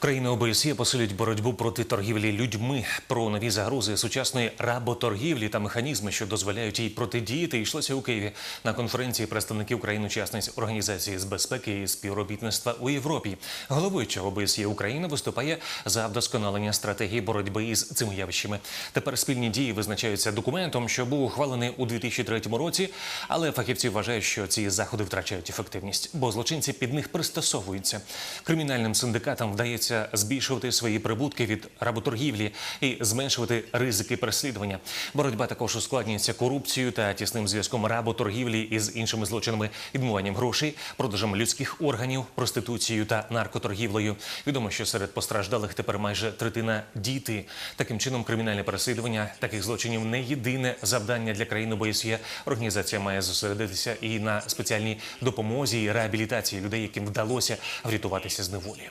Країни ОБСЄ посилюють боротьбу проти торгівлі людьми. Про нові загрози сучасної работоргівлі та механізми, що дозволяють їй протидіяти, йшлося у Києві на конференції представників країн-учасниць організації з безпеки і співробітництва у Європі. Головуюча ОБСЄ Україна виступає за вдосконалення стратегії боротьби із цими явищами. Тепер спільні дії визначаються документом, що був ухвалений у 2003 році. Але фахівці вважають, що ці заходи втрачають ефективність, бо злочинці під них пристосовуються. Кримінальним синдикатам вдається збільшувати свої прибутки від работоргівлі і зменшувати ризики переслідування. Боротьба також ускладнюється корупцією та тісним зв'язком работоргівлі із іншими злочинами, відмиванням грошей, продажем людських органів, проституцією та наркоторгівлею. Відомо, що серед постраждалих тепер майже третина діти. Таким чином, кримінальне переслідування таких злочинів не єдине завдання для країни ОБСЄ. Організація має зосередитися і на спеціальній допомозі і реабілітації людей, яким вдалося врятуватися з неволі.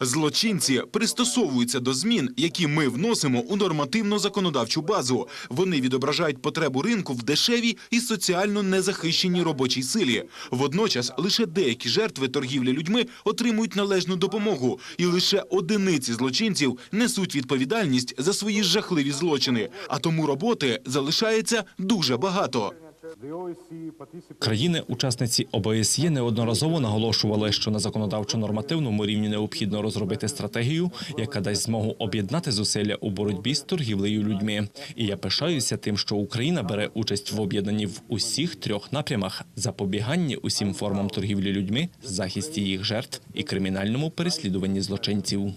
Злочинці пристосовуються до змін, які ми вносимо у нормативну законодавчу базу. Вони відображають потребу ринку в дешевій і соціально незахищеній робочій силі. Водночас лише деякі жертви торгівлі людьми отримують належну допомогу, і лише одиниці злочинців несуть відповідальність за свої жахливі злочини. А тому роботи залишається дуже багато. Країни-учасниці ОБСЄ неодноразово наголошували, що на законодавчо-нормативному рівні необхідно розробити стратегію, яка дасть змогу об'єднати зусилля у боротьбі з торгівлею людьми. І я пишаюся тим, що Україна бере участь в об'єднанні в усіх трьох напрямах: запобіганні усім формам торгівлі людьми, захисті їх жертв і кримінальному переслідуванні злочинців.